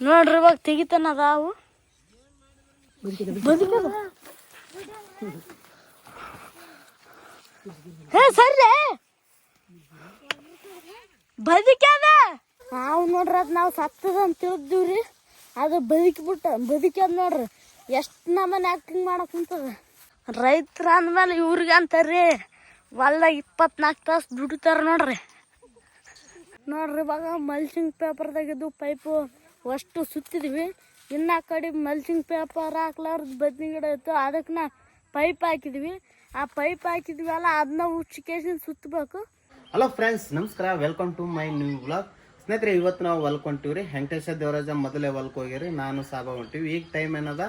ನೋಡ್ರಿ ಇವಾಗ ತೆಗಿತಾನ ಅದಾವು. ಹೇ ಸರಿ ಬದುಕ್ಯಾದ? ನಾವು ನೋಡ್ರಿ ಅದ್ ನಾವು ಸತ್ತದ ಅಂತ ತಿಳಿದ್ದೀವ್ರಿ ಅದು ಬದುಕಿಬಿಟ್ಟ ಬದುಕ್ಯಾದ ನೋಡ್ರಿ. ಎಷ್ಟು ನಮ್ಮನೆ ಆಕ್ಟಿಂಗ್ ಮಾಡಕ್ ಕುಂತದ. ರೈತರ ಅಂದ್ಮೇಲೆ ಇವ್ರಿಗೆ ಅಂತಾರ್ರಿ ಹೊಲ್ದಾಗ ಇಪ್ಪತ್ನಾಲ್ಕು ತಾಸು ದುಡಿತಾರ ನೋಡ್ರಿ. ನೋಡ್ರಿ ಇವಾಗ ಮಲ್ಚಿಂಗ್ ಪೇಪರ್ದಾಗಿದ್ದು ಪೈಪು ಅಷ್ಟು ಸುತ್ತಿದ್ವಿ. ಇನ್ನು ಆ ಕಡೆ ಮಲ್ಚಿಂಗ್ ಪೇಪರ್ ಹಾಕ್ಲಾರ್ದು ಬದ್ನಿ ಗಿಡ ಇತ್ತು. ಅದಕ್ಕೆ ನಾ ಪೈಪ್ ಹಾಕಿದ್ವಿ. ಆ ಪೈಪ್ ಹಾಕಿದ್ವಿ ಅಲ್ಲ ಅದನ್ನ ಉಚ್ಚಿಕೇಶನ್ ಸುತ್ತಬೇಕು ಹಲೋ ಫ್ರೆಂಡ್ಸ್ ನಮಸ್ಕಾರ. Welcome to my new blog ಸ್ನೇಹಿತರೆ, ಇವತ್ತು ನಾವು ಹೊಲ್ಕ್ ರೀ ವೆಂಕಟೇಶ ದೇವರಾಜ ಮೊದಲೇ ಹೊಲ್ಕ್ ಹೋಗಿರಿ ನಾನು ಸಾಬ ಹೊಂಟಿವಿ. ಈಗ ಟೈಮ್ ಏನದ?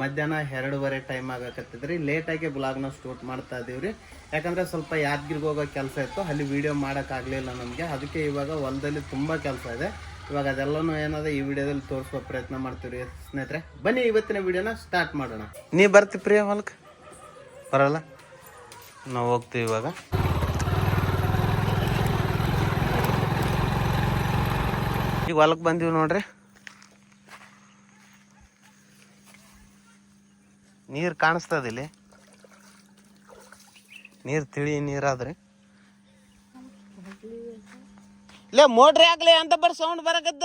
ಮಧ್ಯಾಹ್ನ ಎರಡೂವರೆ ಟೈಮ್ ಆಗಕತ್ತಿದ್ರಿ. ಲೇಟಾಗಿ ಬ್ಲಾಗ್ನ ಸ್ಟೂಟ್ ಮಾಡ್ತಾ ಇದೀವ್ರಿ. ಯಾಕಂದ್ರೆ ಸ್ವಲ್ಪ ಯಾದಗಿರಿಗೆ ಹೋಗೋ ಕೆಲಸ ಇತ್ತು. ಅಲ್ಲಿ ವಿಡಿಯೋ ಮಾಡೋಕ್ಕಾಗಲಿಲ್ಲ ನಮಗೆ. ಅದಕ್ಕೆ ಇವಾಗ ಹೊಲದಲ್ಲಿ ತುಂಬ ಕೆಲಸ ಇದೆ. ಇವಾಗ ಅದೆಲ್ಲನೂ ಏನದ ಈ ವಿಡಿಯೋದಲ್ಲಿ ತೋರಿಸುವ ಪ್ರಯತ್ನ ಮಾಡ್ತೀವಿ ಸ್ನೇಹಿತರೆ. ಬನ್ನಿ ಇವತ್ತಿನ ವಿಡಿಯೋನ ಸ್ಟಾರ್ಟ್ ಮಾಡೋಣ. ನೀ ಬರ್ತಿ ಪ್ರಿಯ ಹೊಲಕ್? ಬರಲ್ಲ? ನಾವು ಹೋಗ್ತೀವಿ ಇವಾಗ. ಈಗ ಹೊಲಕ್ಕೆ ಬಂದೀವಿ ನೋಡ್ರಿ. ನೀರು ಕಾಣಿಸ್ತದ ಇಲ್ಲಿ? ನೀರು ತಿಳಿ ನೀರಾದ್ರಿ? ಇಲ್ಲೇ ಮೋಟ್ರ್ ಹಾಕ್ಲಿ ಅಂತ ಬರ್ ಸೌಂಡ್ ಬರಕತ್ತ.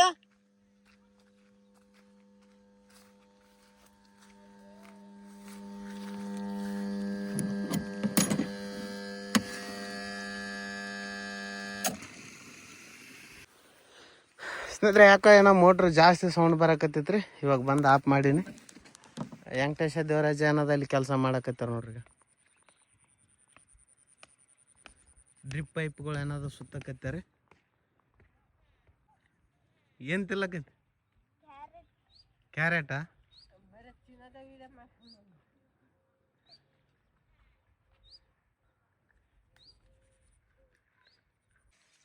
ಸ್ನೇಹಿತರೆ, ಯಾಕೋ ಏನೋ ಮೋಟ್ರ್ ಜಾಸ್ತಿ ಸೌಂಡ್ ಬರಕತ್ತೈತ್ರಿ? ಇವಾಗ ಬಂದು ಆಫ್ ಮಾಡೀನಿ. ವೆಂಕಟೇಶ ದೇವರಾಜ ಏನದ ಅಲ್ಲಿ ಕೆಲಸ ಮಾಡಕತ್ತಾರ ನೋಡ್ರಿ ಡ್ರಿಪ್ ಪೈಪ್ಗಳು ಏನಾದ್ರು ಸುತ್ತಕತ್ತಾರೆ. ಏನು ತಿಲ್ಲಕೈತಿ ಕ್ಯಾರೆಟಾ?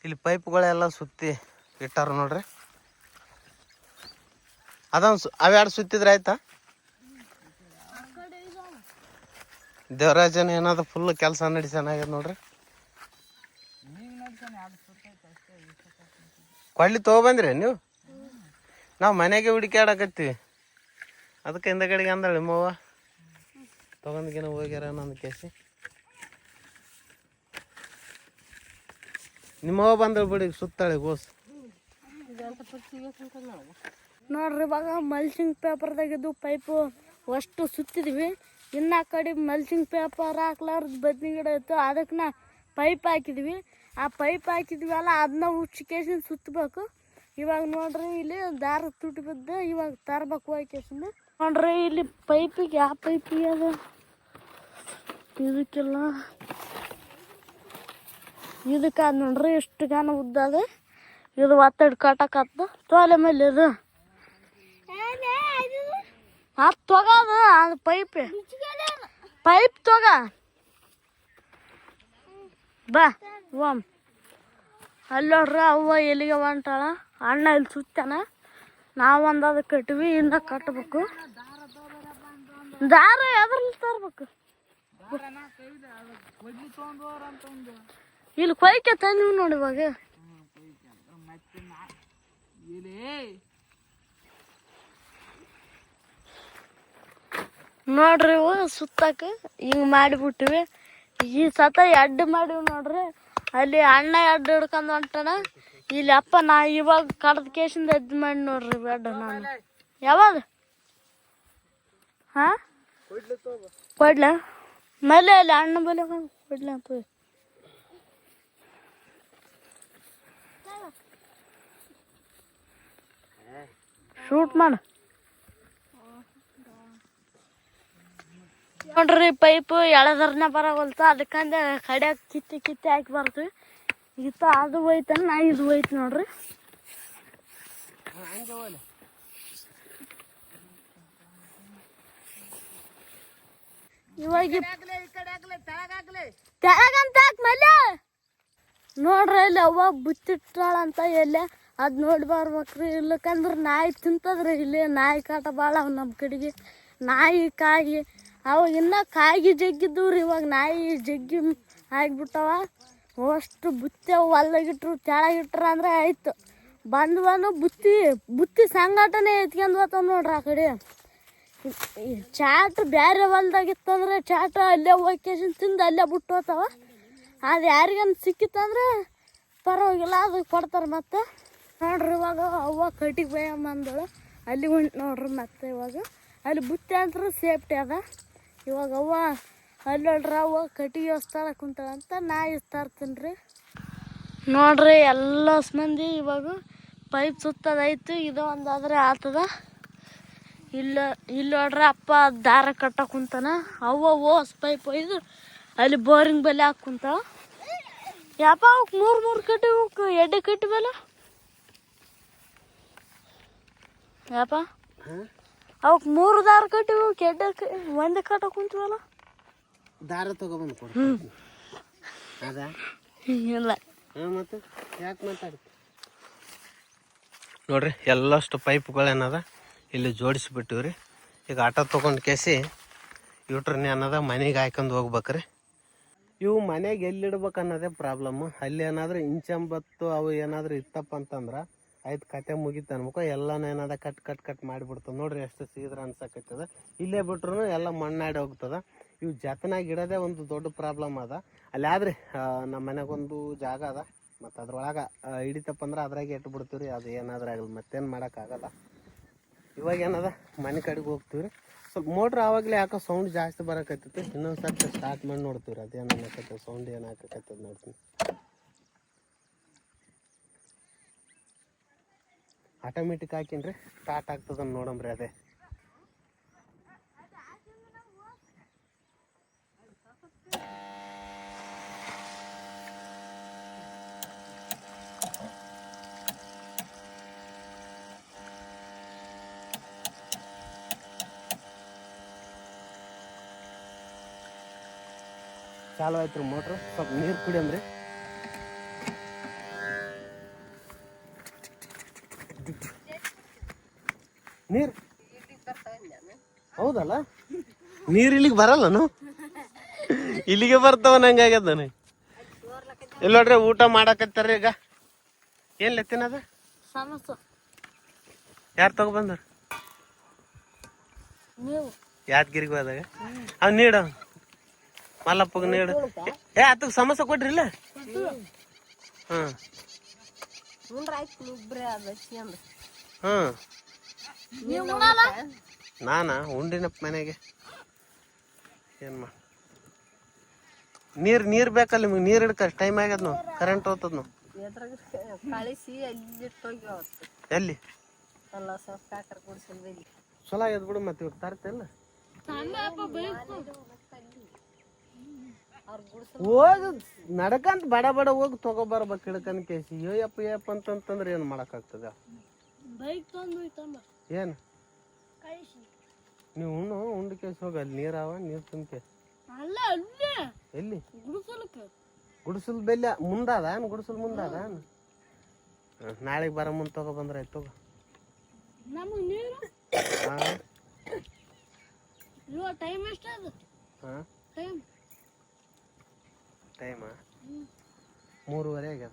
ಇಲ್ಲಿ ಪೈಪ್ಗಳೆಲ್ಲ ಸುತ್ತಿ ಇಟ್ಟಾರ ನೋಡ್ರಿ. ಅದೊಂದು ಸು ಅವೆರಡು ಸುತ್ತಿದ್ರೆ ಆಯ್ತಾ? ದೇವರಾಜನ ಏನಾದ್ರು ಫುಲ್ ಕೆಲಸ ನಡಿಸನಾಗ್ಯದ ನೋಡ್ರಿ. ಕೊಳ್ಳಿ ತೊಗೊಬಂದ್ರಿ ನೀವು? ನಾವು ಮನೆಗೆ ಹುಡುಕಾಡಕತ್ತೀವಿ ಅದಕ್ಕೆ ಹಿಂದಗಡೆಗೆ ಅಂದಳು ನಿಮ್ಮವ್ವ ತಗೊಂಡ್ಗೇನ ಹೋಗ್ಯಾರ ನಂದು ಕೇಸಿ. ನಿಮ್ಮವ್ವ ಬಂದಳು ಬಿಡಿ, ಸುತ್ತಾಳೆ, ಗೋಸ್. ನೋಡ್ರಿ, ಇವಾಗ ಮಲ್ಸಿಂಗ್ ಪೇಪರ್ದಾಗಿದ್ದು ಪೈಪು ಅಷ್ಟು ಸುತ್ತಿದ್ವಿ. ಇನ್ನ ಕಡೆ ಮಲ್ಸಿಂಗ್ ಪೇಪರ್ ಹಾಕ್ಲಾರ್ದು ಬದ್ನಿ ಗಿಡ ಇತ್ತು. ಅದಕ್ಕೆ ನಾ ಪೈಪ್ ಹಾಕಿದ್ವಿ. ಆ ಪೈಪ್ ಹಾಕಿದ್ವಲ್ಲ ಅದನ್ನ ಉಚ್ಚಿಕೇಶನ್ ಸುತ್ತಬೇಕು ಇವಾಗ ನೋಡ್ರಿ ಇಲ್ಲಿ ದಾರ ತುಟಿ ಬಿದ್ದು ಇವಾಗ ತರ್ಬೇಕು ಹೋಗ್ಕೇಶನ್ ನೋಡ್ರಿ ಇಲ್ಲಿ ಪೈಪಿಗೆ ಯಾವ ಪೈಪಿಗೆ ಅದು? ಇದಕ್ಕೆಲ್ಲ. ಇದಕ್ಕೆ ನೋಡ್ರಿ ಎಷ್ಟು ಗಾನ ಉದ್ದ ಅದ. ಇದು ಒತ್ತಡ ಕಟ್ಟಕತ್ತ ತೋಲೆ ಮೇಲೆ ಇದು. ಅದು? ತಗೋದ ಅದು ಪೈಪ್. ಪೈಪ್ ತೊಗ. ಬಾ. ಓಮ್ ಅಲ್ಲಿ ನೋಡ್ರಿ ಅವ್ವ ಎಲ್ಲಿಗೆ ಹೊಂಟಾಳ ಅಣ್ಣ ಇಲ್ಲಿ ಸುತ್ತಾನ. ನಾವು ಒಂದು ಅದು ಕಟ್ವಿ ಇಂದ ಕಟ್ಟಬೇಕು ದಾರ ಎದ್ರಲ್ಲಿ ತರ್ಬೇಕು? ಇಲ್ಲಿ ಕೊಯ್ಕೆ ತಂದಿವಿ ನೋಡಿ ಇವಾಗ. ನೋಡ್ರಿ ಇವು ಸುತ್ತಾಕ ಹಿಂಗ್ ಮಾಡಿಬಿಟ್ಟಿವಿ ಈ ಸತ ಎಡ್ ಮಾಡಿವಿ ನೋಡ್ರಿ. ಅಲ್ಲಿ ಅಣ್ಣ ಎಡ್ಡು ಹಿಡ್ಕೊಂಡ್ ಹೊಂಟಾನ ಇಲ್ಲಿ ಅಪ್ಪ, ನಾ ಇವಾಗ ಕಡ್ದ ಕೇಸಿಂದ ಎದ್ದು ಮಾಡಿ ನೋಡ್ರಿ ಬೆಡ್ ನಾನು. ಯಾವಾಗ? ಹಾ? ಕೊಡ್ಲ? ಮೇಲೆ ಅಲ್ಲಿ ಅಣ್ಣ ಬಲೆ ಕೊಡ್ಲ ಅಂತ ಹೋಗಿ. ಶೂಟ್ ಮಾಡು. ನೋಡ್ರಿ ಪೈಪ್ ಎಳದರ್ನ ಬರವಲ್ತ. ಅದಕ್ಕಂದ ಕಡ್ಯಾಗ ಕಿತ್ತಿ ಕಿತ್ತಿ ಹಾಕಿ ಬರ್ತೀವಿ. ಈತ ಅದು ಹೋಯ್ತಾನ ನಾ ಇದು ಹೋಯ್ತು ನೋಡ್ರಿ. ಇವಾಗ ತೆಳಗಂತ ಹಾಕ್ ಮೇಲೆ ನೋಡ್ರಿ ಇಲ್ಲಿ ಅವ್ವ ಬುತ್ತಿಟ್ಟಾಳಂತ ಎಲ್ಲ. ಅದ್ ನೋಡಿ ಬರ್ಬೇಕ್ರಿ. ಇಲ್ಲಕಂದ್ರ ನಾಯಿ ತಿಂತದ್ರಿ. ಇಲ್ಲಿ ನಾಯಿ ಕಾಟ ಬಾಳ ಅವ್ ನಮ್ಮ ಕಡೆಗೆ. ನಾಯಿ ಕಾಗಿ ಅವು ಇನ್ನ ಕಾಗಿ ಜಗ್ಗಿದ್ದವ್ರಿ ಇವಾಗ ನಾಯಿ ಜಗ್ಗಿ ಆಗಿಬಿಟ್ಟವ. ಅಷ್ಟು ಬುತ್ತಿ ಹೊಲ್ದಾಗಿಟ್ರು ತೆಳಗಿಟ್ರ ಅಂದ್ರೆ ಆಯ್ತು. ಬಂದು ಬಂದು ಬುತ್ತಿ ಬುತ್ತಿ ಸಂಗಾಟನೆ ಎತ್ಕೊಂಡ್ ಬತ್ತ ನೋಡ್ರಿ ಆ ಕಡೆ. ಚಾಟ್ ಬ್ಯಾರೆ ಹೊಲ್ದಾಗಿತ್ತಂದ್ರೆ ಚಾಟ ಅಲ್ಲೇ ಹೋಗಿ ತಿಂದು ಅಲ್ಲೇ ಬಿಟ್ಟು ಹೋತಾವ ಅದು ಯಾರಿಗನ್ ಸಿಕ್ಕಿತ್ತಂದ್ರೆ ಪರವಾಗಿಲ್ಲ, ಅದು ಕೊಡ್ತಾರೆ ಮತ್ತೆ. ನೋಡ್ರಿ ಇವಾಗ ಅವ್ವ ಕಟ್ಟಿಗೆ ಬೈಯಮ್ಮಂದಳು ಅಲ್ಲಿ ಉಂಟು ನೋಡ್ರಿ ಮತ್ತೆ ಇವಾಗ. ಅಲ್ಲಿ ಬುತ್ತಿ ಅಂದ್ರೆ ಸೇಫ್ಟಿ ಅದ. ಇವಾಗ ಅವ್ವ ಅಲ್ಲಿ ನೋಡ್ರಿ ಅವ್ವ ಕಟ್ಟಿಗೆ ಹೊಸ್ತಾರ ಕುಂತಾಳಂತ ನಾ ಇಸ್ತಾ ಇರ್ತೀನಿ ರೀ ನೋಡ್ರಿ ಎಲ್ಲ ಮಂದಿ ಇವಾಗ ಪೈಪ್ ಸುತ್ತದೈತು, ಇದು ಒಂದಾದ್ರೆ ಆತದ. ಇಲ್ಲ, ಇಲ್ಲಿ ನೋಡ್ರಿ ಅಪ್ಪ ದಾರ ಕಟ್ಟ ಕುಂತಾನ. ಅವ್ವ ಓಸ್ ಪೈಪ್ ಒಯ್ದು ಅಲ್ಲಿ ಬೋರಿಂಗ್ ಬೆಲೆ ಕುಂತಾಳ. ಯಾಪ ಅವಕ್ ಮೂರು ಮೂರು ಕಟ್ಟಿ ಅವಕ್ ಎಡ್ಡೆ ಕಟ್ಟಿ ಬೇಲ? ಯಾಪ? ಅವಕ್ ಮೂರು ದಾರ ಕಟ್ಟಿವು ಕೆಡ್ಡ ಒಂದು ಕಟ್ಟ ಕುಂತೀವಲ್ಲ? ದಾರ ತಗೊಬಂದು ಕೊಡು. ಅದ? ಇಲ್ಲ. ಹಾಂ ಮತ್ತೆ? ಯಾಕೆ ಮಾತಾಡಿ? ನೋಡ್ರಿ ಎಲ್ಲಷ್ಟು ಪೈಪ್ಗಳೇನದ? ಇಲ್ಲಿ ಜೋಡಿಸ್ಬಿಟ್ಟಿವ್ರಿ. ಈಗ ಆಟೋ ತೊಗೊಂಡು ಕೇಸಿ ಯೂಟ್ರನ್ ಏನದ ಮನೆಗೆ ಹಾಕೊಂಡು ಹೋಗ್ಬೇಕ್ರಿ. ಇವು ಮನೆಗೆ ಎಲ್ಲಿಡ್ಬೇಕು ಅನ್ನೋದೇ ಪ್ರಾಬ್ಲಮ್ಮು ಅಲ್ಲಿ ಏನಾದರೂ ಇಂಚಂಬತ್ತು ಅವು ಏನಾದರೂ ಇತ್ತಪ್ಪ ಅಂತಂದ್ರೆ ಆಯ್ತು, ಕತೆ ಮುಗೀತು ಅನ್ಬೇಕು. ಎಲ್ಲಾನು ಏನದ ಕಟ್ ಕಟ್ ಕಟ್ ಮಾಡಿಬಿಡ್ತದೆ. ನೋಡ್ರಿ ಎಷ್ಟು ಸೀದ್ರ ಅನ್ಸಕತ್ತದ ಇಲ್ಲೇ ಬಿಟ್ರು ಎಲ್ಲ ಮಣ್ಣಾಡಿ ಹೋಗ್ತದ. ಇವು ಜತನಾಗಿ ಇಡೋದೇ ಒಂದು ದೊಡ್ಡ ಪ್ರಾಬ್ಲಮ್ ಅದ. ಅಲ್ಲಿ ಆದ್ರೆ ನಮ್ಮ ಮನೆಗೊಂದು ಜಾಗ ಅದ. ಮತ್ತು ಅದ್ರೊಳಗೆ ಹಿಡಿತಪ್ಪ ಅಂದ್ರೆ ಅದ್ರಾಗೆ ಇಟ್ಟು ಬಿಡ್ತೀವಿ ಅದು ಏನಾದ್ರೂ ಆಗಲ್ಲ ಮತ್ತೇನು ಮಾಡೋಕ್ಕಾಗಲ್ಲ ಇವಾಗ ಏನದ? ಮನೆ ಕಡೆಗೆ ಹೋಗ್ತೀವಿ ಸ್ವಲ್ಪ ಮೋಟ್ರ್ ಆವಾಗಲೇ ಯಾಕೋ ಸೌಂಡ್ ಜಾಸ್ತಿ ಬರಕತ್ತಿತ್ತು ಇನ್ನೊಂದು ಸರ್ತಿ ಸ್ಟಾರ್ಟ್ ಮಾಡಿ ನೋಡ್ತೀವಿ ಅದೇನು ಅನ್ನಕತ್ತದ? ಸೌಂಡ್ ಏನು ನೋಡ್ತೀನಿ. ಆಟೋಮೆಟಿಕ್ ಹಾಕಿನ್ರಿ ಸ್ಟಾರ್ಟ್ ಆಗ್ತದ ನೋಡಂಬ್ರಿ ಅದೇ. ಚಾಲು ಆಯ್ತು ರೀ ಮೋಟ್ರ್ ಸ್ವಲ್ಪ ನೀರು ನೀರು? ಹೌದಲ್ಲ? ನೀರು ಇಲ್ಲಿಗೆ ಬರಲ್ಲನು ಇಲ್ಲಿಗೆ ಬರ್ತಾವ ನಂಗಾಗ್ಯದ ನನಗೆ. ಇಲ್ಲ ನೋಡ್ರಿ ಊಟ ಮಾಡಕತ್ತಾರ ಈಗ. ಏನ್ ಲೆತ್ತಿನದ ಯಾರು ತಗೊಬಂದ್ರ ಯಾದಗಿರಿಗೆ ಹೋದಾಗ? ಅವ್ ನೀಡ ಮಲ್ಲಪ್ಪಗೆ ನೀಡು. ಏ ಆತಗ ಸಮಸ್ಯೆ ಕೊಟ್ರಿಲ್ಲ? ಹ್ಮ್. ಹ್ಮ್. ನೀವು ಉಣಲ್ಲ ನಾನ? ಉಂಡಿನಪ್ಪ ಮನೆಗೆ. ಏನ್ ಮಾ ನೀರ್ ನೀರ್ ಬೇಕಲ್ಲ ನಿಮ್ಗೆ? ನೀರ್ ಹಿಡ್ಕ ಟೈಮ್ ಆಗ್ಯದ ನಾವು ಕರೆಂಟ್ ಹೋಗ್ತದ ನಾವು ಕಳಿಸಿ ಹೋಗಿ ಎಲ್ಲಿ? ಅಲ್ಲ ಸ್ವಲ್ಪ ಕಾಕರ್ ಬಿಡು ಮತ್ತೆ ಇವ್ರು ತರ್ತಿಲ್ಲ. ಹೋಗ ನಡ್ಕಂತ ಬಡ ಬಡ ಹೋಗಿ ತಗೋಬರ್ಬೇಕು ಹಿಡ್ಕನ್ ಕೇಸಿ. ಅಯ್ಯಪ್ಪ ಯಪ್ಪ ಅಂತಂತಂದ್ರೆ ಏನು ಮಾಡಕ್ಕಾಗ್ತದ? ಬೈಕ್ ತಂದು ಹೋಯ್ತಮ್ಮ. ಏನು? ನೀವು ಉಣ್ಣು ಉಂಡು ಕೇಸಿ ಹೋಗಿ ಅಲ್ಲಿ ನೀರಾವ ನೀರು ತುಂಬಕೆ ಅಲ್ಲೇ ಎಲ್ಲಿ? ಗುಡಿಸಲ್ ಬೆಲ್ಲ ಮುಂದಾದ ಗುಡಿಸಲ್ ಮುಂದಾದ ನಾಳೆಗೆ ಬರೋ ಮುಂದೆ ತಗೋ ಬಂದ್ರೆ ಆಯ್ತು ತಗೋ. ಹಾಂ. ಟೈಮ್ ಎಷ್ಟದು ಹಾಂ. ಟೈಮ್ ಟೈಮಾ ಮೂರುವರೆ ಆಗ್ಯದ.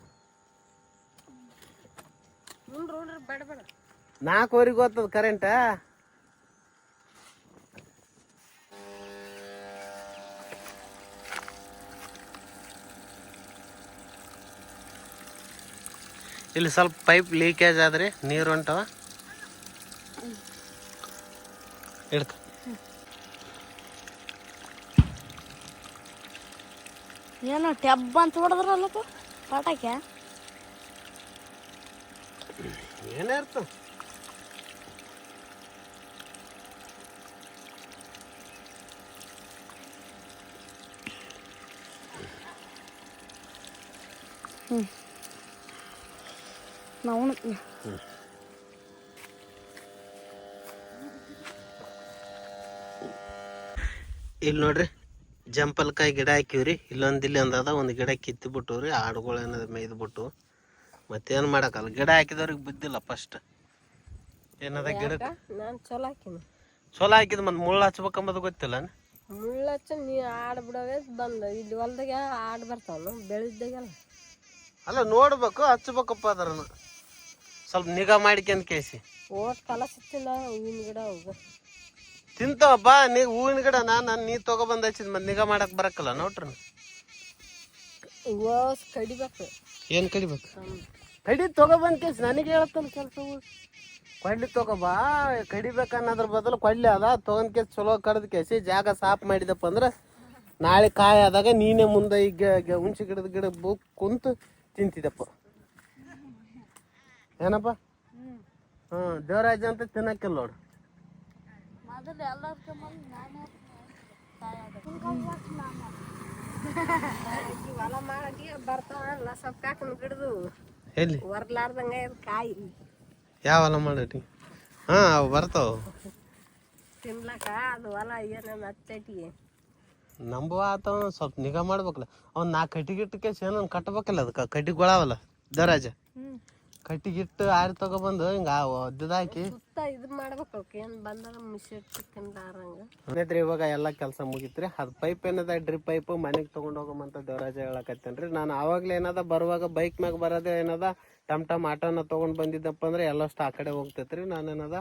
ನಾಲ್ಕುವರೆಗೆ ಹೋಗ್ತದ ಕರೆಂಟ ಇಲ್ಲಿ ಸ್ವಲ್ಪ ಪೈಪ್ ಲೀಕೇಜ್ ಆದ್ರೆ ನೀರು ಹೊಂಟವ? ಇಡ್ಕ ಏನೋ ಟೆಬ್ ಅಂತ ಹೊಡೆದ್ರಲ್ಲಪ್ಪ ಪಟಾಕ್ಯ ಏನೇ ಹ್ಞೂ ನಾವು ಇಲ್ಲಿ ನೋಡ್ರಿ. ಜಂಪಲ್ಕಾಯಿ ಗಿಡ ಹಾಕಿವ್ರಿ. ಇಲ್ಲೊಂದು ಇಲ್ಲಿ ಒಂದು ಅದ ಒಂದು ಗಿಡ ಕಿತ್ತು ಬಿಟ್ಟವ್ರಿ. ಆಡುಗಳು ಏನದ ಮೇಯ್ದು ಬಿಟ್ಟು. ಮತ್ತೇನು ಮಾಡಕ್ಕಲ್ಲ? ಗಿಡ ಹಾಕಿದವ್ರಿಗೆ ಬಿದ್ದಿಲ್ಲ ಫಸ್ಟ್ ಏನದ ಗಿಡ ನಾನು ಚಲೋ ಹಾಕಿನಿ. ಚಲೋ ಹಾಕಿದ್ ಮತ್ತೆ ಮುಳ್ಳು ಹಚ್ಬೇಕಂಬದು ಗೊತ್ತಿಲ್ಲ ಮುಳ್ಳಚ್ಚ ನೀ ಆಡ್ ಬಿಡವೇ ಬಂದ. ಇಲ್ಲಿ ಹೊಲ್ದಾಗ ಆಡ್ ಬರ್ತಾವನು ಬೆಳೆದಾಗೆಲ್ಲ ಅಲ್ಲ ನೋಡ್ಬೇಕು ಹಚ್ಬೇಕಪ್ಪ ಅದ್ರ ಸ್ವಲ್ಪ ನಿಗಾ ಮಾಡ್ಕೊಂಡ್ ಕೇಸಿ ಓಟ್ ಕಲಸ ಸಿಕ್ತಿಲ್ಲ ಹೂವಿನ ಗಿಡ ಹೋಗ. ತಿಂತಾವ ಬಾ ನೀ ಹೂವಿನ ಗಿಡ ನಾನು ನೀ ತಗೊಬಂದ ಹಚ್ಚಿದ್ ಮತ್ತೆ ನಿಗಾ ಮಾಡಕ್ ಬರಕ್ಕಲ್ಲ ನೋಡ್ರಿ ಕಡಿಬೇಕು. ಏನ್ ಕಡಿಬೇಕು? ಕಡಿ ತಗೊಬಂದ ಕೇಸ್ ನನಗೆ ಹೇಳ್ತಾನ ಕೆಲಸ ಕೊಡ್ಲಿ ತಗೋಬಾ ಕಡಿಬೇಕು ಅನ್ನೋದ್ರ ಬದಲು ಕೊಡ್ಲಿ ಅದ ತಗೊಂಡ್ ಕೇಸ್ ಚಲೋ ಕಡ್ದ ಕೇಸಿ ಜಾಗ ಸಾಫ್ ಮಾಡಿದಪ್ಪ ಅಂದ್ರೆ ನಾಳೆ ಕಾಯಿ ಆದಾಗ ನೀನೇ ಮುಂದೆ ಈಗ ಹುಣ್ಸೆ ಗಿಡದ ಗಿಡ ಬುಕ್ ಕುಂತು ತಿಂತಿದ್ದಪ್ಪ ಏನಪ್ಪ? ಹ್ಞೂ ದೇವರಾಜ ಅಂತ ತಿನ್ನಕ್ಕಿಲ್ಲ ನೋಡು. ಮೊದಲು ಎಲ್ಲದಕ್ಕೆ ಮೊದಲು ನಾನೇ ಹೊಲ ಮಾಡಿ ಬರ್ತಾವಲ್ಲ ಸ್ವಲ್ಪ ಹಾಕೊಂಡು ಗಿಡದು. ಎಲ್ಲಿ ಹೊರ್ಲಾರ್ದಂಗ ಕಾಯಿ ಕಾಯಿ ಹೊಲ ಮಾಡಿ ಹಾ ಅವು ಬರ್ತಾವ. ತಿನ್ಲಕ ಅದು ಹೊಲ ಏನೇನು ಹತ್ತೈತಿ. ನಂಬುವ ಆತವ ಸ್ವಲ್ಪ ನಿಗಾ ಮಾಡ್ಬೇಕಲ್ಲ. ಅವ್ನು ನಾಲ್ಕು ಕಟ್ಟಿಗಿಟ್ಟು ಕೇಸ್ ಏನೋ ಕಟ್ಬೇಕಲ್ಲ ಅದಕ್ಕೆ. ಕಟ್ಟಿಗಳಾವಲ್ಲ ದರಾಜ ಕಟ್ಟಿಗಿಟ್ಟು ಆರಿ ತಗೊಬಂದು ಹಿಂಗ ಒದ್ದದಾಕಿ ಇದು ಮಾಡ್ಬೇಕು ಅವಕ್ಕೆ ಏನು ಬಂದಾಗ ಮಿಷನ್ ಚಿಕ್ಕಂದಾರಂಗ ಸ್ನೇಹಿತರೆ ಇವಾಗ ಎಲ್ಲ ಕೆಲಸ ಮುಗಿತ್ರಿ. ಅದ್ ಪೈಪ್ ಏನದ? ಡ್ರಿಪ್ ಪೈಪ್ ಮನೆಗೆ ತಗೊಂಡ್ ಹೋಗಮಂತ ದೇವರಾಜ ಹೇಳಕತ್ತೇನ್ರಿ. ನಾನು ಅವಾಗ್ಲೇ ಏನದ? ಬರುವಾಗ ಬೈಕ್ ಮ್ಯಾಗ ಬರೋದೇ ಏನದ? ಟಮ್ ಟಮ್ ಆಟೋನ ತಗೊಂಡ್ ಬಂದಿದ್ದಪ್ಪ ಅಂದ್ರೆ ಎಲ್ಲಷ್ಟು ಆ ಕಡೆ ಹೋಗ್ತೈತ್ರಿ. ನಾನೇನದ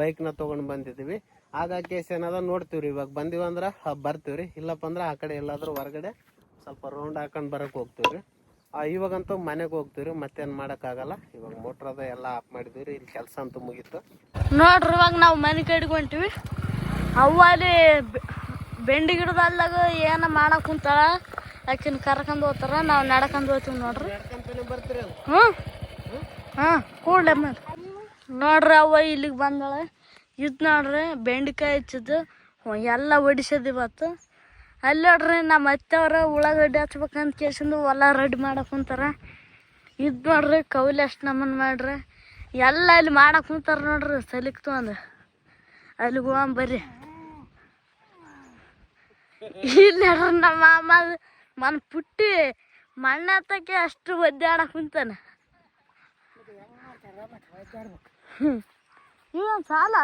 ಬೈಕ್ನ ತಗೊಂಡ್ ಬಂದಿದ್ದೀವಿ ಆಗ ಕೇಸ್ ಏನದ? ನೋಡ್ತೀವ್ರಿ. ಇವಾಗ ಬಂದಿವಂದ್ರ ಬರ್ತೀವಿ ಬರ್ತೀವ್ರಿ. ಇಲ್ಲಪ್ಪ ಅಂದ್ರೆ ಆ ಕಡೆ ಎಲ್ಲಾದ್ರೂ ಹೊರಗಡೆ ಸ್ವಲ್ಪ ರೌಂಡ್ ಹಾಕೊಂಡ್ ಬರಕ್ ಹೋಗ್ತೀವ್ರಿ. ಇವಾಗಂತೂ ಮನೆಗೆ ಹೋಗ್ತೀವ್ರಿ ಮತ್ತೇನು ಮಾಡೋಕ್ಕಾಗಲ್ಲ. ಇವಾಗ ಮೋಟ್ರ್ ಅದ ಎಲ್ಲ ಆಫ್ ಮಾಡಿದ್ವಿ ಇಲ್ಲಿ ಕೆಲಸ ಅಂತೂ ಮುಗೀತು. ನೋಡ್ರಿ ಇವಾಗ ನಾವು ಮನೆ ಕಡೆಗೆ ಹೊಂಟಿವಿ. ಅವ್ವ ಅಲ್ಲಿ ಬೆಂಡಿ ಗಿಡದಲ್ಲಾಗ ಏನ ಮಾಡಕ್ ಕುಂತಾಳ ಆಕಿನ ಕರ್ಕೊಂಡು ಹೋಗ್ತಾರ ನಾವು ನಡ್ಕೊಂಡು ಹೋಗ್ತೀವಿ ನೋಡ್ರಿ. ಹ್ಞೂ ಹಾಂ ಕೂಡ್ಲೆ ಮಾಡಿ ನೋಡ್ರಿ ಅವ್ವ ಇಲ್ಲಿಗೆ ಬಂದಾಳೆ. ಇದು ನೋಡ್ರಿ ಬೆಂಡೆಕಾಯಿ ಹಚ್ಚಿದ್ದು ಎಲ್ಲ ಒಡಿಸೋದು ಇವತ್ತು. ಅಲ್ಲಿ ನೋಡ್ರಿ ನಮ್ಮ ಅತ್ತವ್ರ ಉಳ್ಳಾಗಡ್ಡಿ ಹಚ್ಬೇಕಂತ ಕೇಸಿಂದು ಹೊಲ ರೆಡಿ ಮಾಡಕ್ಕೆ ಕುಂತಾರ. ಇದು ನೋಡ್ರಿ ಕೌಲಿ ಅಷ್ಟು ನಮ್ಮನ್ನು ಮಾಡ್ರಿ. ಎಲ್ಲ ಅಲ್ಲಿ ಮಾಡಕ್ಕೆ ಕುಂತಾರ ನೋಡ್ರಿ ಸಲಿಕ್ತು ಅಂದ್ರೆ ಅಲ್ಲಿಗೆ ಹೋಗಂ ಬರ್ರಿ. ಇಲ್ಲಿ ನೋಡ್ರಿ ನಮ್ಮ ಮಾಮ ಮನ ಪುಟ್ಟಿ ಮಣ್ಣ ಹತ್ತಕ್ಕೆ ಅಷ್ಟು ಒದ್ದಾಡಕ್ಕೆ ಕುಂತಾನೆ. ಹ್ಞೂ ಇವನ್ ಸಾಲ?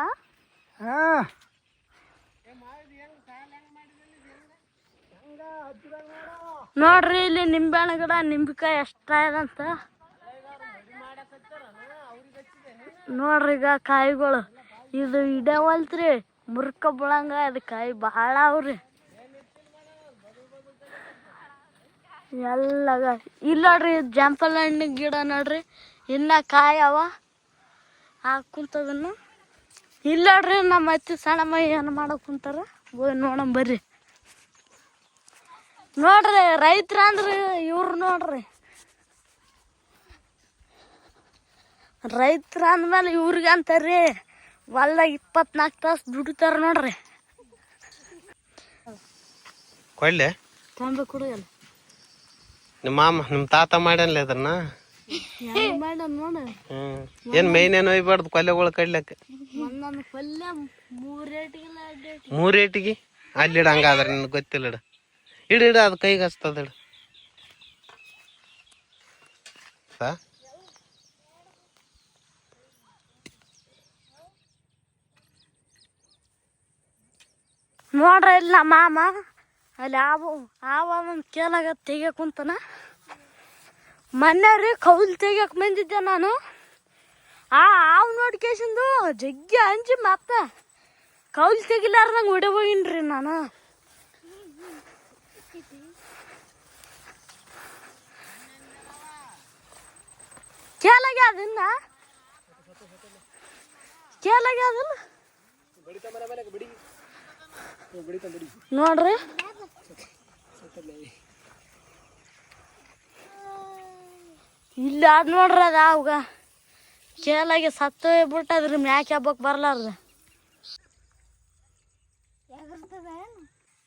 ನೋಡ್ರಿ ಇಲ್ಲಿ ನಿಂಬೆಹಣ್ಣು ಗಿಡ ನಿಂಬೆಕಾಯಿ ಎಷ್ಟಾಯದಂತ ನೋಡ್ರಿ ಈಗ ಕಾಯಿಗಳು. ಇದು ಇಡವಲ್ತ್ರಿ ಮುರ್ಕ ಬಿಳಂಗ ಅದು ಕಾಯಿ ಬಹಳ ಅವ್ರಿ. ಎಲ್ಲ ಇಲ್ಲ ನೋಡ್ರಿ ಜಾಂಪಲ್ ಹಣ್ಣಿನ ಗಿಡ ನೋಡ್ರಿ. ಇನ್ನ ಕಾಯಿ ಅವ. ಹಾಕುಂತದನ್ನು ಕುಂತದನ್ನು. ಇಲ್ಲ ನೋಡ್ರಿ ನಮ್ಮ ಅತ್ತಿ ಸಣ್ಣ ಮೈ ಏನು ಮಾಡಕ್ ಕುಂತಾರ? ಹೋಗಿ ನೋಡಮ್ ಬರ್ರಿ. ನೋಡ್ರಿ ರೈತರ ಅಂದ್ರಿ ಇವ್ರು ನೋಡ್ರಿ. ರೈತರ ಅಂದ್ಮೇಲೆ ಇವ್ರಿಗೆ ಅಂತಾರ್ರಿ ಹೊಲ್ದಾಗ ಇಪ್ಪತ್ನಾಲ್ಕು ತಾಸು ದುಡಿತಾರ ನೋಡ್ರಿ. ಕೊಳ್ಳೆ ತಂಬೆ ಕುಡಿಯಲ್ಲ. ನಿಮ್ಮ ಮಾಮ ನಿಮ್ಮ ತಾತ ಮಾಡ್ಯಾನಲ್ಲ ಅದನ್ನ ಮಾಡ ನೋಡ. ಏನ್ ಮೈನ್ ಏನು ಒಯ್ಬಾರ್ದು ಕೊಲ್ಲೆಗಳು ಕಡ್ಲಕ್ಕ ಒಂದೊಂದು ಪಲ್ಯ ಮೂರ್ ರೇಟಿಗೆ ಹಂಗಾದ್ರೆ ನಿನ್ಗೆ ಗೊತ್ತಿಲ್ಲ ಇಡ ಇಡ ಇಡ ಅದು ಕೈಗೆ ಹಚ್ತದ ಇಡ. ನೋಡ್ರ ಇಲ್ಲ ಮಾಮ ಅಲ್ಲಿ ಆವು ಆವ ಕೇಳಾಗ ಕೇಲಾಗ ತೆಗಿಯಕ್ ಕುಂತನ. ಮೊನ್ನೆ ರೀ ಕೌಲ್ ತೆಗಿಯಕ್ ಬಂದಿದ್ದೆ ನಾನು. ಆ ಆವು ನೋಡ್ಕೇಸಿಂದು ಜಗ್ಗಿ ಅಂಜಿ ಮತ್ತ ಕೌಲ್ ತೆಗಿಲಾರ್ದಂಗೆ ಹೊಡೆ ಹೋಗಿನ್ರಿ ನಾನು ಕೇಲಾಗ ಅದನ್ನ? ಕೇಲಾಗ ನೋಡ್ರಿ. ಇಲ್ಲ ಅದ್ ನೋಡ್ರಿ ಅದ ಅವಾಗ. ಕೇಲಾಗಿ ಸತ್ತು ಅದ್ರ ಮ್ಯಾಕ್ ಹಬ್ಬಕ್ ಬರ್ಲಾರ್ದ.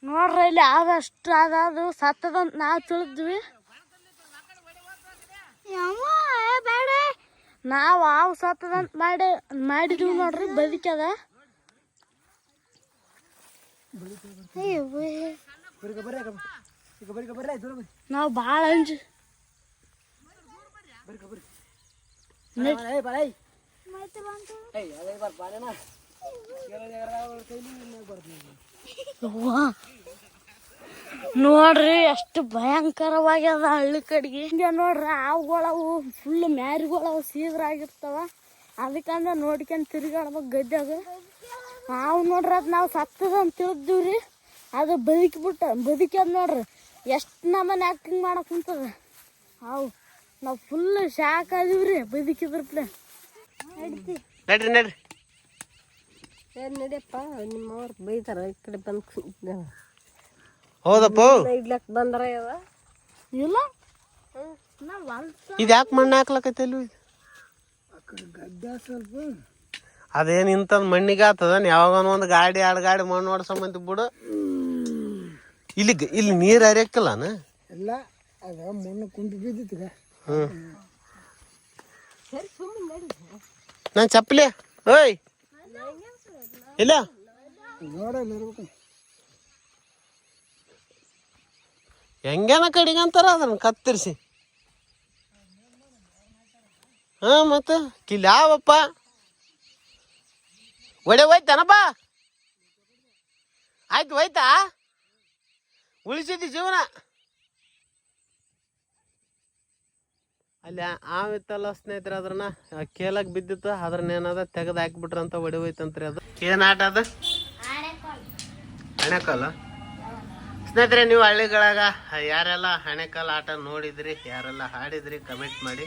ನೋಡ್ರಿ ಇಲ್ಲಿ ಆದಷ್ಟು ಅದಾದು ಸತ್ತದಂತ ನಾವು ತಿಳಿದ್ವಿ. ಬೇಡ. ನಾವು ಹಾವು ಸತ್ತದಂತ ಮಾಡಿ ಮಾಡಿದೀವಿ ನೋಡ್ರಿ ಬದುಕದ ನಾವು ಭಾಳ ಅಂಜು ನೋಡ್ರಿ ಎಷ್ಟು ಭಯಂಕರವಾಗ್ಯದ ಹಳ್ಳಿ ಕಡೆಗೆ. ಹಿಂಗೆ ನೋಡ್ರಿ ಹಾವುಗಳವು ಫುಲ್ ಮ್ಯಾರಿಗಳವು ಸೀದ್ರಾಗಿರ್ತಾವ. ಅದಕ್ಕಂದ ನೋಡ್ಕೊಂಡು ತಿರ್ಗಾಡ್ಬೇಕು ಗದ್ದೆಗ. ಹಾವು ನೋಡ್ರಿ ಅದು ನಾವು ಸತ್ತದ ಅಂತ ರೀ ಅದು ಬದುಕಿಬಿಟ್ಟ ಬದುಕ್ಯದ ನೋಡ್ರಿ. ಎಷ್ಟು ನಮ್ಮನೆ ಆಕ್ಟಿಂಗ್ ಮಾಡಕ್ಕೆ ಕುಂತದ. ಹಾವು ನಾವು ಫುಲ್ ಶಾಕ್ ಆದಿವ್ರಿ ಬದುಕಿದ್ರಪ್ಲೆ ನಡ್ರಿ ನಡ್ರಿ. ಏನ್ ನಡಿಯಪ್ಪ? ನಿಮ್ಮವ್ರು ಬೈತಾರ ಈ ಕಡೆ ಬಂದು ಹೌದಪ್ಪ. ಇಡ್ಲಕ್ ಬಂದ್ರ ಅದ. ಇಲ್ಲ. ಇದು ಯಾಕೆ ಮಣ್ಣು ಹಾಕ್ಲಕತ್ತಲ್ಲ ಅದೇನು ಇಂಥದ್ದು ಮಣ್ಣಿಗೆ ಆತದ ಯಾವಾಗ ಒಂದು ಗಾಡಿ ಎರಡು ಗಾಡಿ ಮಣ್ಣು ಹೊಡ್ಸಂಬಂತ ಬಿಡು. ಇಲ್ಲಿ ಇಲ್ಲಿ ನೀರು ಹರಿಯಕ್ಕಲ್ಲ ಎಲ್ಲ ಅದ ಮಣ್ಣು ಕುಂತು ಬಿದ್ದಿತ್ಗ ಹ್ಞೂ ನಾನು ಚಪ್ಪಲಿ ಓಯ್! ಇಲ್ಲ. ನೋಡಲ್ಲ ಇರ್ಬೇಕು. ಹೆಂಗೇನ ಕಡಿಗೆ ಅಂತಾರ? ಅದನ್ನ ಕತ್ತರಿಸಿ. ಹಾ ಮತ್ತ? ಕಿಲ್ ಯಾವಪ್ಪ ಒಡೆ ಹೋಯ್ತಾನಪ್ಪ ಆಯ್ತು ಹೋಯ್ತಾ? ಉಳಿಸಿದ್ದಿ ಜೀವನ. ಅಲ್ಲಿ ಆವಿತ್ತಲ್ಲ ಸ್ನೇಹಿತರ ಅದ್ರನ್ನ ಕೇಳಕ್ ಬಿದ್ದಿತ್ತು ಅದ್ರನ್ನ ಏನದ ತೆಗೆದು ಹಾಕ್ಬಿಟ್ರಂತ ಒಡೆ ಹೋಯ್ತಂತ್ರಿ ಅದು. ಏನಾಟ ಆಟ ಅದ? ಹಣೆಕಾಲ ಸ್ನೇಹಿತರೆ ನೀವು ಹಳ್ಳಿಗಳಾಗ ಯಾರೆಲ್ಲ ಹಣೆಕಾಲ ಆಟ ನೋಡಿದ್ರಿ ಯಾರೆಲ್ಲ ಹಾಡಿದ್ರಿ ಕಮೆಂಟ್ ಮಾಡಿ.